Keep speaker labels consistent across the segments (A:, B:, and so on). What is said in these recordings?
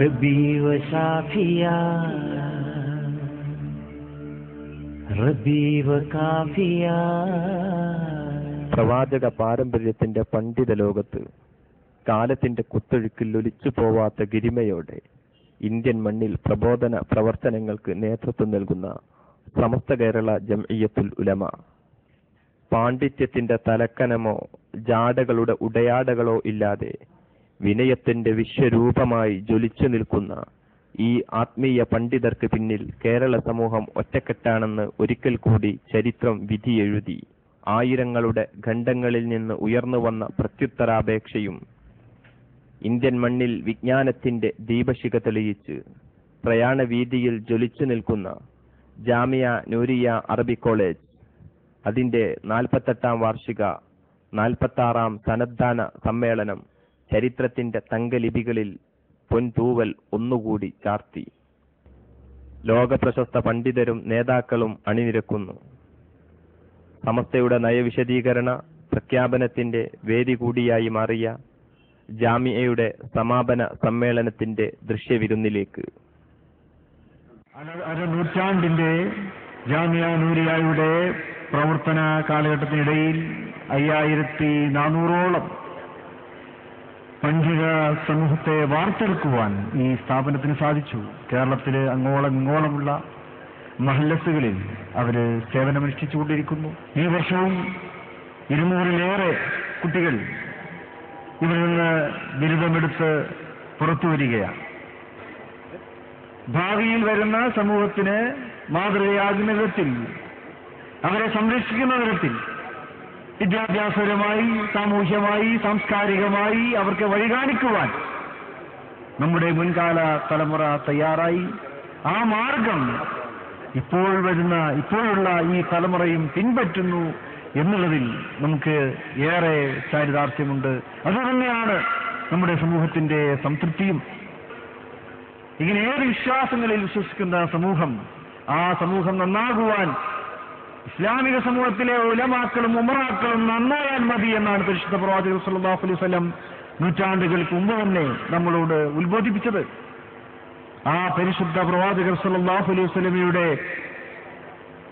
A: ربي وشافيا ربي وكافيا
B: പ്രവാചക പാരമ്പര്യത്തിന്റെ പണ്ഡിത ലോകത്ത് കാലത്തിന്റെ കുത്തൊഴുക്കിൽ ഒലിച്ചു പോവാത്ത ഗിരിമയോടെ ഇന്ത്യൻ മണ്ണിൽ പ്രബോധന പ്രവർത്തനങ്ങൾക്ക് നേതൃത്വം നൽകുന്ന സമസ്ത കേരള ജംഇയ്യത്തുൽ ഉലമ പാണ്ഡിത്യത്തിന്റെ തലക്കനമോ ജാടകളുടെ ഉടയാടകളോ ഇല്ലാതെ വിനയത്തിന്റെ വിശ്വരൂപമായി ജ്വലിച്ചു നിൽക്കുന്ന ഈ ആത്മീയ പണ്ഡിതർക്ക് പിന്നിൽ കേരള സമൂഹം ഒറ്റക്കെട്ടാണെന്ന് ഒരിക്കൽ കൂടി ചരിത്രം വിധിയെഴുതി. ആയിരങ്ങളുടെ ഖണ്ഡങ്ങളിൽ നിന്ന് ഉയർന്നു വന്ന പ്രത്യുത്തരാപേക്ഷയും ഇന്ത്യൻ മണ്ണിൽ വിജ്ഞാനത്തിന്റെ ദീപശിഖ തെളിയിച്ച് പ്രയാണവീതിയിൽ ജ്വലിച്ചു നിൽക്കുന്ന ജാമിയ നൂരിയ അറബി കോളേജ് അതിന്റെ നാൽപ്പത്തെട്ടാം വാർഷിക നാൽപ്പത്താറാം സന്നദ്ധാന സമ്മേളനം ചരിത്രത്തിന്റെ തങ്കലിപികളിൽ പൊൻതൂവൽ ഒന്നുകൂടി ചാർത്തി. ലോകപ്രശസ്ത പണ്ഡിതരും നേതാക്കളും അണിനിരക്കുന്നു. സമസ്തയുടെ നയവിശദീകരണ പ്രഖ്യാപനത്തിന്റെ വേദി കൂടിയായി മാറിയ ജാമിയയുടെ സമാപന സമ്മേളനത്തിന്റെ ദൃശ്യവിരുന്നിലേക്ക്.
C: നൂറ്റാണ്ടിന്റെ ജാമിയ നൂരിയായുടെ പ്രവർത്തന കാലഘട്ടത്തിനിടയിൽ അയ്യായിരത്തി നാനൂറോളം പണ്ഡിത സമൂഹത്തെ വാർത്തെടുക്കുവാൻ ഈ സ്ഥാപനത്തിന് സാധിച്ചു. കേരളത്തിൽ അങ്ങോളം ഇങ്ങോളമുള്ള മഹല്ലസുകളിൽ അവർ സേവനമനുഷ്ഠിച്ചുകൊണ്ടിരിക്കുന്നു. ഈ വർഷവും ഇരുന്നൂറിലേറെ കുട്ടികൾ ഇവിടെ നിന്ന് ബിരുദമെടുത്ത് പുറത്തു വരികയാണ്. ഭാവിയിൽ വരുന്ന സമൂഹത്തിന് മാതൃകയാകുന്ന വിധത്തിൽ അവരെ സംരക്ഷിക്കുന്ന വിധത്തിൽ വിദ്യാഭ്യാസപരമായി സാമൂഹ്യമായി സാംസ്കാരികമായി അവർക്ക് വഴി കാണിക്കുവാൻ നമ്മുടെ മുൻകാല തലമുറ തയ്യാറായി. ആ മാർഗം ഇപ്പോൾ വരുന്ന ഇപ്പോഴുള്ള ഈ തലമുറയും പിൻപറ്റുന്നു എന്നുള്ളതിൽ നമുക്ക് ഏറെ ചാരിതാർത്ഥ്യമുണ്ട്. അതുതന്നെയാണ് നമ്മുടെ സമൂഹത്തിന്റെ സംതൃപ്തിയും. ഇങ്ങനെ ഏത് വിശ്വാസങ്ങളിൽ വിശ്വസിക്കുന്ന സമൂഹം ആ സമൂഹം നന്നാകുവാൻ ഇസ്ലാമിക സമൂഹത്തിലെ ഉലമാക്കളും ഉമറാക്കളും നന്നായാൽ മതി എന്നാണ് പരിശുദ്ധ പ്രവാചകർ സല്ലാഹു അലൈഹി സ്വലം നൂറ്റാണ്ടുകൾക്ക് മുമ്പ് തന്നെ നമ്മളോട് ഉത്ബോധിപ്പിച്ചത്. ആ പരിശുദ്ധ പ്രവാചകർ സല്ലാഹു അലൈഹി സ്വലമിയുടെ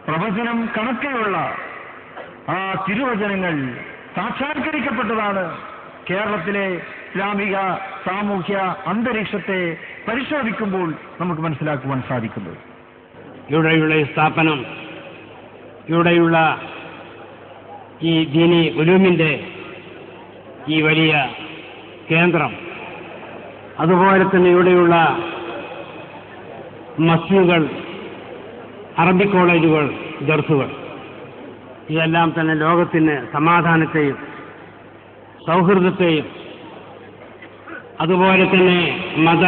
C: പ്രവചനം കണക്കെയുള്ള ആ തിരുവചനങ്ങൾ സാക്ഷാത്കരിക്കപ്പെട്ടതാണ്. കേരളത്തിലെ ഇസ്ലാമിക സാമൂഹ്യ അന്തരീക്ഷത്തെ പരിശോധിക്കുമ്പോൾ നമുക്ക് മനസ്സിലാക്കുവാൻ സാധിക്കുന്നത്.
D: ഇവിടെയുള്ള സ്ഥാപനം ഇവിടെയുള്ള ഈ ദീനി ഉലൂമിന്റെ ഈ വലിയ കേന്ദ്രം. അതുപോലെ തന്നെ ഇവിടെയുള്ള മസ്ജിദുകൾ അറബി കോളേജുകൾ ദർസുകൾ. ഇതെല്ലാം തന്നെ ലോകത്തിന് സമാധാനത്തെയും സൗഹൃദത്തെയും അതുപോലെ തന്നെ മത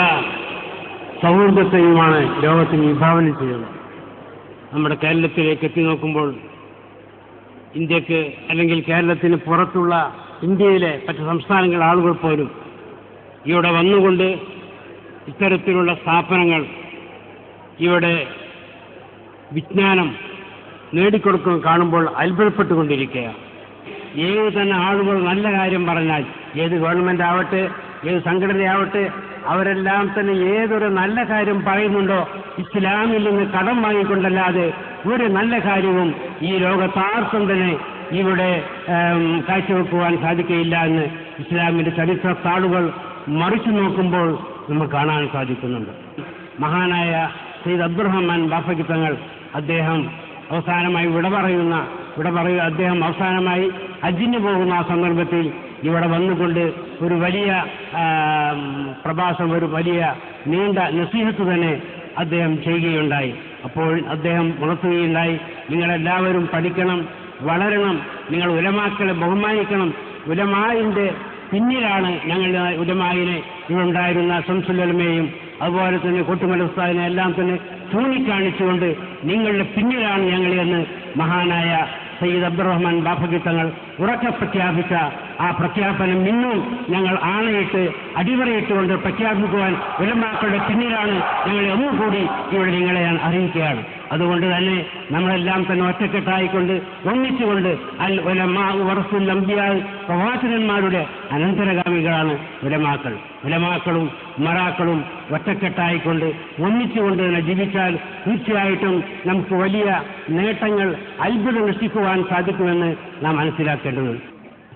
D: സൗഹൃദത്തെയുമാണ് ലോകത്തിന് വിഭാവനം ചെയ്യുന്നത്. നമ്മുടെ കേരളത്തിലേക്ക് എത്തി നോക്കുമ്പോൾ ഇന്ത്യയ്ക്ക് അല്ലെങ്കിൽ കേരളത്തിന് പുറത്തുള്ള ഇന്ത്യയിലെ മറ്റ് സംസ്ഥാനങ്ങളിലെ ആളുകൾ പോലും ഇവിടെ വന്നുകൊണ്ട് ഇത്തരത്തിലുള്ള സ്ഥാപനങ്ങൾ ഇവിടെ വിജ്ഞാനം നേടിക്കൊടുക്കുക കാണുമ്പോൾ അത്ഭുതപ്പെട്ടുകൊണ്ടിരിക്കുകയാണ്. ഏത് തന്നെ ആളുകൾ നല്ല കാര്യം പറഞ്ഞാൽ ഏത് ഗവൺമെന്റ് ആവട്ടെ ഏത് സംഘടനയാവട്ടെ അവരെല്ലാം തന്നെ ഏതൊരു നല്ല കാര്യം പറയുന്നുണ്ടോ ഇസ്ലാമിൽ നിന്ന് കടം വാങ്ങിക്കൊണ്ടല്ലാതെ ഒരു നല്ല കാര്യവും ഈ ലോകത്താർക്കും തന്നെ ഇവിടെ കാഴ്ചവെക്കുവാൻ സാധിക്കുകയില്ല എന്ന് ഇസ്ലാമിന്റെ ചരിത്ര താളുകൾ മറിച്ചു നോക്കുമ്പോൾ നമുക്ക് കാണാൻ സാധിക്കുന്നുണ്ട്. മഹാനായ സെയ്ദ് അബ്ദുറഹ്മാൻ ബാഫയ്ക്ക് തങ്ങൾ അദ്ദേഹം അവസാനമായി വിട പറയുന്ന വിട പറയുക അദ്ദേഹം അവസാനമായി ഹജ്ജിന് പോകുന്ന ആ സന്ദർഭത്തിൽ ഇവിടെ വന്നുകൊണ്ട് ഒരു വലിയ പ്രഭാസം ഒരു വലിയ നീണ്ട നസീഹത്ത് തന്നെ അദ്ദേഹം ചെയ്യുകയുണ്ടായി. അപ്പോൾ അദ്ദേഹം ഉണർത്തുകയുണ്ടായി നിങ്ങളെല്ലാവരും പഠിക്കണം വളരണം നിങ്ങൾ ഉലമാക്കളെ ബഹുമാനിക്കണം. ഉലമായിന്റെ പിന്നിലാണ് ഞങ്ങൾ ഉലമായിനെ ഇവിടുണ്ടായിരുന്ന സംസുലമയും അതുപോലെ തന്നെ കൊട്ടുമല എല്ലാം തന്നെ ചൂണ്ടിക്കാണിച്ചുകൊണ്ട് നിങ്ങളുടെ പിന്നിലാണ് ഞങ്ങൾ എന്ന് മഹാനായ സയ്യിദ് അബ്ദുറഹ്മാൻ ബാഫഗി തങ്ങൾ ഉറക്കെ പ്രഖ്യാപിച്ച ആ പ്രഖ്യാപനം ഇന്നും ഞങ്ങൾ ആണയിട്ട് അടിവരയിട്ടുകൊണ്ട് പ്രഖ്യാപിക്കുവാൻ ഉലമാക്കളുടെ പിന്നിലാണ് ഞങ്ങൾ എന്നും കൂടി ഇവിടെ നിങ്ങളെ ഞാൻ അറിയിക്കുകയാണ്. അതുകൊണ്ട് തന്നെ നമ്മളെല്ലാം തന്നെ ഒറ്റക്കെട്ടായിക്കൊണ്ട് ഒന്നിച്ചുകൊണ്ട് അൽ ഉലമാ വറസുൽ അമ്പിയാ പ്രവാചകന്മാരുടെ അനന്തരഗാമികളാണ് ഉലമാക്കൾ. ഉലമാക്കളും മറാക്കളും ഒറ്റക്കെട്ടായിക്കൊണ്ട് ഒന്നിച്ചുകൊണ്ട് തന്നെ ജീവിച്ചാൽ തീർച്ചയായിട്ടും നമുക്ക് വലിയ നേട്ടങ്ങൾ അത്ഭുതം സൃഷ്ടിക്കുവാൻ സാധിക്കുമെന്ന് നാം മനസ്സിലാക്കേണ്ടതുണ്ട്.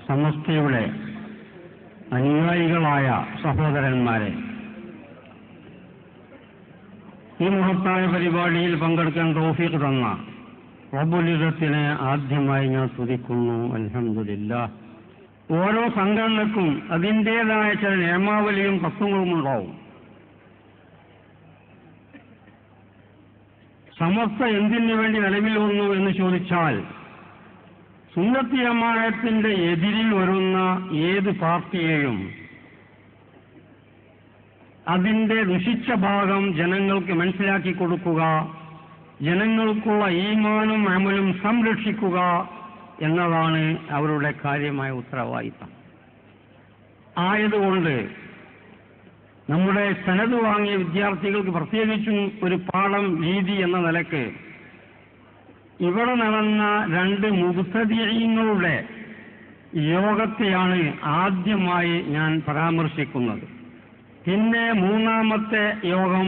E: സമസ്തയുടെ അനുയായികളായ സഹോദരന്മാരെ ഈ മഹത്തായ പരിപാടിയിൽ പങ്കെടുക്കാൻ തോഫീക്ക് തന്ന പ്രബുലിതത്തിനെ ആദ്യമായി ഞാൻ സ്തുതിക്കുന്നു. അലഹമില്ല ഓരോ സംഘടനക്കും അതിന്റെതായ ചില നിയമാവലിയും തത്വങ്ങളും ഉണ്ടാവും. സമസ്ത എന്തിനു വേണ്ടി നിലവിൽ വന്നു എന്ന് ചോദിച്ചാൽ സുന്നത്തി ജമാഅത്തിന്റെ എതിരിൽ വരുന്ന ഏത് പാർട്ടിയെയും അതിന്റെ ദുഷിച്ച ഭാഗം ജനങ്ങൾക്ക് മനസ്സിലാക്കി കൊടുക്കുക ജനങ്ങൾക്കുള്ള ഈമാനും അമലും സംരക്ഷിക്കുക എന്നതാണ് അവരുടെ കാര്യമായ ഉത്തരവാദിത്തം. ആയതുകൊണ്ട് നമ്മുടെ സനത് വാങ്ങിയ വിദ്യാർത്ഥികൾക്ക് പ്രത്യേകിച്ചും ഒരു പാഠം രീതി എന്ന നിലയ്ക്ക് ഇവിടെ നടന്ന രണ്ട് മുഖത്തീയങ്ങളുടെ യോഗത്തെയാണ് ആദ്യമായി ഞാൻ പരാമർശിക്കുന്നത്. പിന്നെ മൂന്നാമത്തെ യോഗം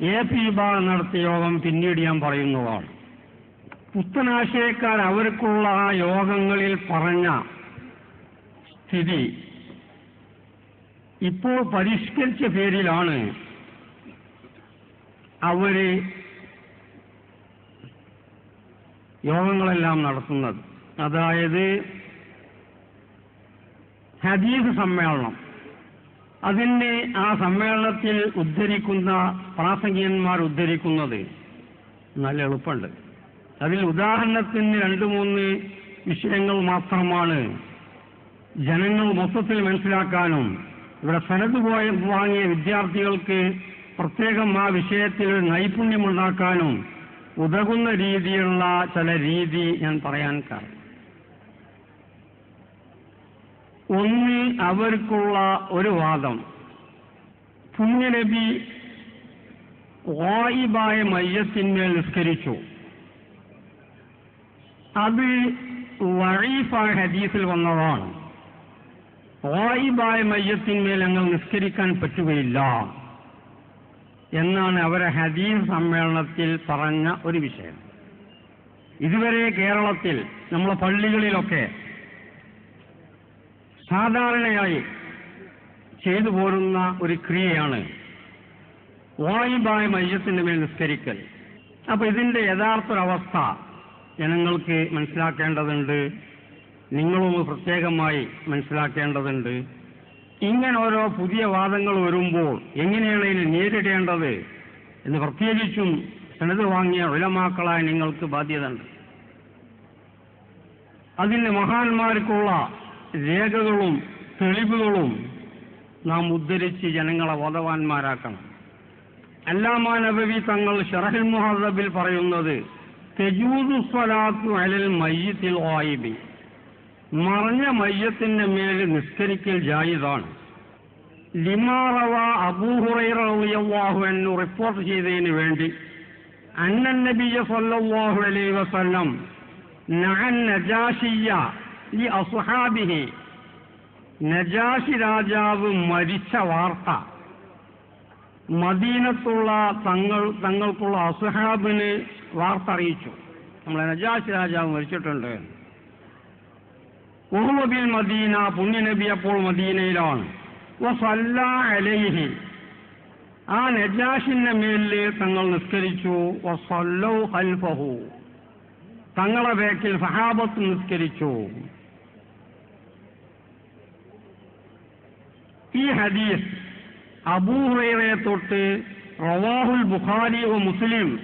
E: എ പി വിഭാഗം നടത്തിയ യോഗം പിന്നീട് ഞാൻ പറയുന്നതാണ്. പുത്തനാശയക്കാർ അവർക്കുള്ള ആ യോഗങ്ങളിൽ പറഞ്ഞ സ്ഥിതി ഇപ്പോൾ പരിഷ്കരിച്ച പേരിലാണ് അവർ യോഗങ്ങളെല്ലാം നടത്തുന്നത്. അതായത് ഹദീസ് സമ്മേളനം. അതിന്റെ ആ സമ്മേളനത്തിൽ ഉദ്ധരിക്കുന്ന പ്രാസംഗികന്മാർ ഉദ്ധരിക്കുന്നത് നല്ല എളുപ്പമുണ്ട്. അതിൽ ഉദാഹരണത്തിന് രണ്ട് മൂന്ന് വിഷയങ്ങൾ മാത്രമാണ് ജനങ്ങൾ മൊത്തത്തിൽ മനസ്സിലാക്കാനും ഇവിടെ സനത് പോയ വാങ്ങിയ വിദ്യാർത്ഥികൾക്ക് പ്രത്യേകം ആ വിഷയത്തിൽ നൈപുണ്യമുണ്ടാക്കാനും ഉതകുന്ന രീതിയുള്ള ചില രീതി ഞാൻ പറയാൻ കാരണം. ഒന്ന് അവർക്കുള്ള ഒരു വാദം പുണ്യനബി വായിബായ മയ്യത്തിന്മേൽ നിസ്കരിച്ചു. അത് വഴീഫായ ഹദീസിൽ വന്നതാണ്. വായിബായ മയ്യത്തിന്മേൽ ഞങ്ങൾ നിസ്കരിക്കാൻ പറ്റുകയില്ല. എന്നാണ് അവരെ ഹദീസ് സമ്മേളനത്തിൽ പറഞ്ഞ ഒരു വിഷയം. ഇതുവരെ കേരളത്തിൽ നമ്മളെ പള്ളികളിലൊക്കെ സാധാരണയായി ചെയ്തു പോരുന്ന ഒരു ക്രിയയാണ് വായുബായ മയ്യത്തിന്റെ മേൽ നിസ്കരിക്കൽ. അപ്പൊ ഇതിന്റെ യഥാർത്ഥ അവസ്ഥ ജനങ്ങൾക്ക് മനസ്സിലാക്കേണ്ടതുണ്ട്. നിങ്ങളും പ്രത്യേകമായി മനസ്സിലാക്കേണ്ടതുണ്ട്. ഇങ്ങനെ ഓരോ പുതിയ വാദങ്ങൾ വരുമ്പോൾ എങ്ങനെയാണ് ഇതിനെ നേരിടേണ്ടത് എന്ന് പ്രത്യേകിച്ചും സനത് വാങ്ങിയ ഉലമാക്കളായ നിങ്ങൾക്ക് ബാധ്യതയുണ്ട്. അതിന് മഹാന്മാർക്കുള്ള രേഖകളും തെളിവുകളും നാം ഉദ്ധരിച്ച് ജനങ്ങളെ വധവാന്മാരാക്കണം അല്ലാമാ നബവി തങ്ങൾ ഷറഹിൽ മുഹദബിൽ പറയുന്നത് തെജൂദു സ്വലാത്തു അലൽ മയ്യത്തിൽ വായിബി മറഞ്ഞ മയ്യത്തിന്റെ മേൽ നിസ്കരിക്കൽ ജായിദാണ് ലിമാറവ അബൂഹുറൈറിയാഹു എന്ന് റിപ്പോർട്ട് ചെയ്തതിന് വേണ്ടി അന്നൻ നബിയ സല്ലാഹു അലൈഹി വസല്ലം നഅൻ നജാഷിയ ലി അസ്ഹാബിഹി. നജാഷി രാജാവ് മരിച്ച വാർത്ത. മദീനത്തുള്ള തങ്ങൾ തങ്ങൾക്കുള്ള അസുഹാബിന് വാർത്ത അറിയിച്ചു. നമ്മളെ നജാഷി രാജാവ് മരിച്ചിട്ടുണ്ട് ഉഹുബിൽ മദീന പുണ്യനബി അപ്പോൾ മദീനയിലാണ്. അലൈഹി. ആ നജാഷിന്റെ മേലിൽ തങ്ങൾ നിസ്കരിച്ചു. ഖൽഫഹു. തങ്ങളെ ബേക്കിൽ സഹാബത്ത് നിസ്കരിച്ചു. ഈ ഹദീസ് അബൂഹുറയെ തൊട്ട് റവാഹുൽ ബുഖാരി മുസ്ലിം.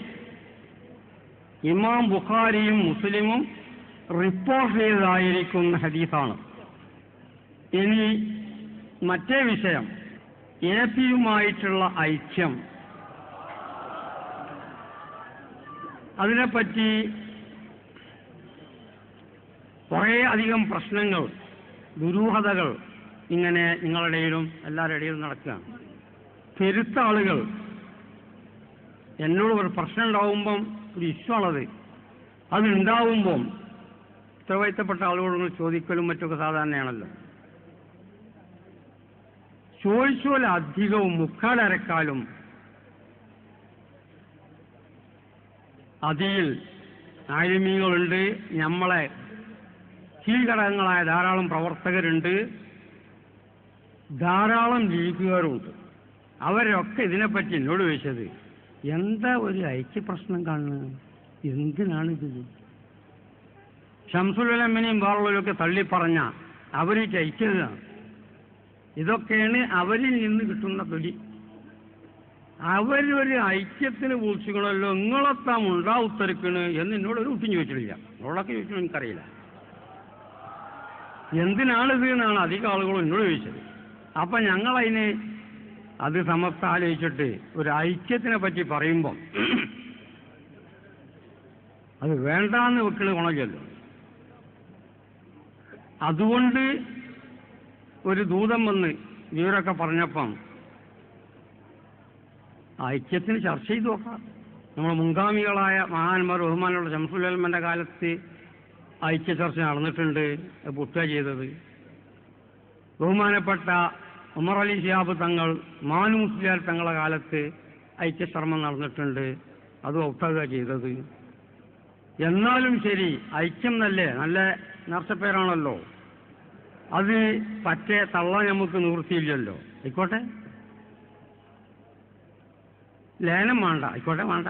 E: ഇമാം ബുഖാരിയും മുസ്ലിമും റിപ്പോർട്ട് ചെയ്തതായിരിക്കുന്ന ഹദീസാണ്. ഇനി മറ്റേ വിഷയം. എ പിയുമായിട്ടുള്ള ഐക്യം. അതിനെപ്പറ്റി കുറേ അധികം പ്രശ്നങ്ങൾ ദുരൂഹതകൾ ഇങ്ങനെ നിങ്ങളുടെ ഇടയിലും എല്ലാവരുടെ ഇടയിലും നടക്കുകയാണ്. പെരുത്ത ആളുകൾ. എന്നോട് ഒരു പ്രശ്നം ഉണ്ടാവുമ്പം ഒരു ഇഷ്യൂ അതുണ്ടാവുമ്പം ഉത്തരവാദിത്തപ്പെട്ട ആളുകളോട് ചോദിക്കലും മറ്റൊക്കെ സാധാരണയാണല്ലോ. ചോദിച്ചോല അധികവും മുക്കാലരക്കാലും അതിൽ ആലിമീങ്ങളുണ്ട് നമ്മളെ കീഴ്ഘടകങ്ങളായ ധാരാളം പ്രവർത്തകരുണ്ട്. ധാരാളം ലീഗുകാരുണ്ട് അവരൊക്കെ ഇതിനെപ്പറ്റി എന്നോട് ചോദിച്ചത് എന്താ ഒരു ഐക്യ പ്രശ്നം കാണുന്നത്? എന്തിനാണിത്? ഷംസുലമ്മനെയും വേറുള്ളവരൊക്കെ തള്ളിപ്പറഞ്ഞ അവർ ജയിച്ചത്. ഇതൊക്കെയാണ് അവരിൽ നിന്ന് കിട്ടുന്ന തൊലി അവരൊരു ഐക്യത്തിന് വിളിച്ചുകളല്ലോ നിങ്ങളെത്താം ഉണ്ടാവുത്തരക്കണ് എന്ന് എന്നോട് ഒരു കുട്ടിയും ചോദിച്ചിട്ടില്ല. അവളൊക്കെ ചോദിച്ചു എനിക്കറിയില്ല. എന്തിനാണിത് എന്നാണ് അധികം ആളുകളും എന്നോട് ചോദിച്ചത്. അപ്പൊ ഞങ്ങളതിന് അത് സമസ്ത ആലോചിച്ചിട്ട് ഒരു ഐക്യത്തിനെ പറ്റി പറയുമ്പം അത് വേണ്ടാന്ന് വെക്കണ ഗുണമില്ലല്ലോ അതുകൊണ്ട് ഒരു ദൂതം വന്ന് ഇവരൊക്കെ പറഞ്ഞപ്പം ഐക്യത്തിന് ചർച്ച ചെയ്തു നോക്കാം. നമ്മൾ മുൻഗാമികളായ മഹാന്മാർ ബഹുമാനുള്ള ശംസുലൽമന്റെ കാലത്ത് ഐക്യ ചർച്ച നടന്നിട്ടുണ്ട് പുട്ടുക ചെയ്തത്. ബഹുമാനപ്പെട്ട ഉമർ അലി ഷിയാബ് തങ്ങൾ മാനു മുസ്ലിയാർ തങ്ങളുടെ കാലത്ത് ഐക്യശ്രമം നടന്നിട്ടുണ്ട് അത് ഒത്തക ചെയ്തത്. എന്നാലും ശരി ഐക്യം നല്ലേ? നല്ല നേർച്ചപ്പേരാണല്ലോ അത് പറ്റേ തള്ളാൻ നമുക്ക് നിവൃത്തിയില്ലല്ലോ. ആയിക്കോട്ടെ? ലേലം വേണ്ട. ആയിക്കോട്ടെ വേണ്ട.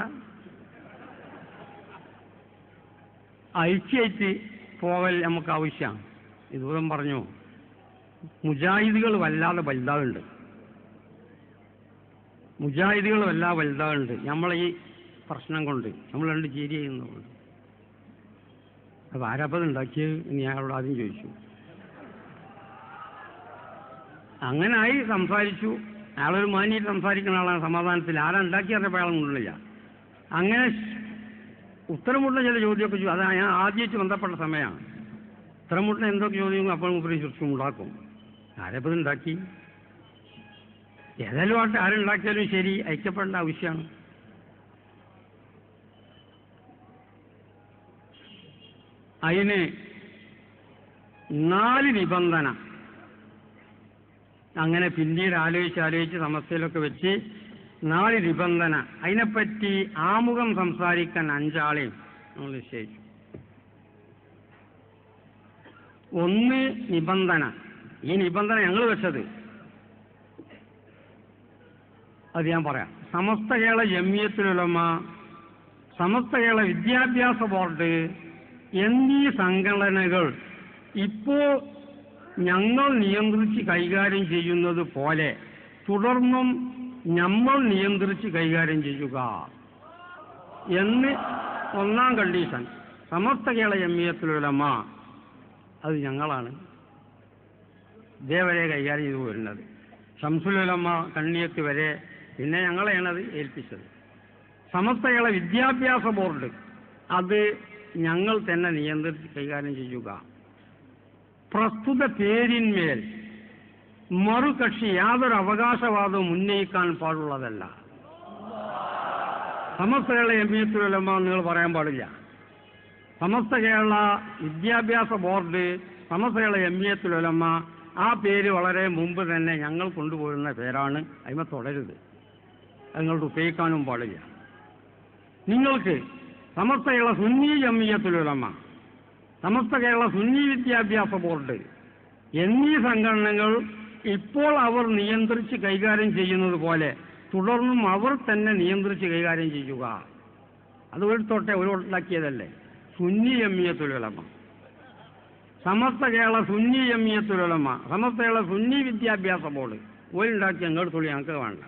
E: ഐക്യായിട്ട് പോകൽ നമുക്ക് ആവശ്യമാണ് ഇതുപോലും പറഞ്ഞു. മുജാഹിദുകൾ വല്ലാതെ വലുതാവുണ്ട് മുജാഹിദുകൾ വല്ലാതെ വലുതാവുണ്ട് നമ്മളെ ഈ പ്രശ്നം കൊണ്ട്. നമ്മൾ രണ്ട് ചേരി അത് ആരാപ്പത് ഉണ്ടാക്കിയത് ഞാൻ അവിടെ ആദ്യം ചോദിച്ചു. അങ്ങനായി സംസാരിച്ചു. അയാളൊരു മാനിയിട്ട് സംസാരിക്കുന്ന ആളാണ് സമാധാനത്തിൽ. ആരാ ഉണ്ടാക്കി അറിയപ്പോൾ അയാൾ മുണ്ടില്ല അങ്ങനെ ഉത്തരമുട്ടുന്ന ചില ചോദ്യമൊക്കെ അത് ഞാൻ ആദ്യമായിട്ട് ബന്ധപ്പെട്ട സമയമാണ്. ഉത്തരമുട്ടുന്ന എന്തൊക്കെ ചോദ്യം അപ്പോൾ മുപ്പരി ചുറ്റും ഉണ്ടാക്കും. ആരെപ്പത് ഉണ്ടാക്കി? ഏതായാലും ആട്ടെ ആരുണ്ടാക്കിയാലും ശരി ഐക്യപ്പെടേണ്ട ആവശ്യമാണ്. അതിന് നാല് നിബന്ധന. അങ്ങനെ പിന്നീട് ആലോചിച്ച് ആലോചിച്ച് സമസ്യയിലൊക്കെ വെച്ച് നാല് നിബന്ധന. അതിനെപ്പറ്റി ആമുഖം സംസാരിക്കാൻ അഞ്ചാളെയും നമ്മൾ നിശ്ചയിച്ചു. ഒന്ന് നിബന്ധന. ഈ നിബന്ധന ഞങ്ങൾ വെച്ചത്. അത് ഞാൻ പറയാം. സമസ്ത കേരള ജമിയത്തിലുലമ സമസ്ത കേരള വിദ്യാഭ്യാസ ബോർഡ് എന്നീ സംഘടനകൾ ഇപ്പോ ഞങ്ങൾ നിയന്ത്രിച്ച് കൈകാര്യം ചെയ്യുന്നത് പോലെ തുടർന്നും നമ്മൾ നിയന്ത്രിച്ച് കൈകാര്യം ചെയ്യുക എന്ന് ഒന്നാം കണ്ടീഷൻ സമസ്ത കേരള ജമിയത്തിലുലമ അത് ഞങ്ങളാണ്. ഇതേവരെ കൈകാര്യം ചെയ്തു വരുന്നത്. ശംസുലുലമ്മ കണ്ണിയത്ത് വരെ പിന്നെ ഞങ്ങളെയാണ് അത് ഏൽപ്പിച്ചത്. സമസ്ത വിദ്യാഭ്യാസ ബോർഡ് അത് ഞങ്ങൾ തന്നെ നിയന്ത്രിച്ച് കൈകാര്യം ചെയ്യുക. പ്രസ്തുത പേരിന്മേൽ മറുകക്ഷി യാതൊരു അവകാശവാദവും ഉന്നയിക്കാൻ പാടുള്ളതല്ല. സമസ്ത കേരള എം ഉലമ നിങ്ങൾ പറയാൻ പാടില്ല. സമസ്ത കേരള വിദ്യാഭ്യാസ ബോർഡ് സമസ്ത കേരള എം ഇ ഉലമ ആ പേര് വളരെ മുമ്പ് തന്നെ ഞങ്ങൾ കൊണ്ടുപോരുന്ന പേരാണ്. അതിമ തുടരുത്. അത് നിങ്ങൾ ഉപയോഗിക്കാനും പാടില്ല. നിങ്ങൾക്ക് സമസ്ത കേരള സുന്നി ജമിയത്തുലമ സമസ്ത കേരള സുന്നി വിദ്യാഭ്യാസ ബോർഡ്. എന്നീ സംഘടനകൾ ഇപ്പോൾ അവർ നിയന്ത്രിച്ച് കൈകാര്യം ചെയ്യുന്നത് പോലെ തുടർന്നും അവർ തന്നെ നിയന്ത്രിച്ച് കൈകാര്യം ചെയ്യുക. അത് ഒരു തൊട്ടെ ഒരു ഉണ്ടാക്കിയതല്ലേ? സുന്നി ജമിയത്തുലമ സമസ്ത കേരള സുന്നി ജമിയത്തുലമ സമസ്ത കേരള സുന്നി വിദ്യാഭ്യാസ ബോർഡ്. ഒരു ഉണ്ടാക്കി അങ്ങോട്ട് തുള്ളി ഞങ്ങൾക്ക് വേണ്ട.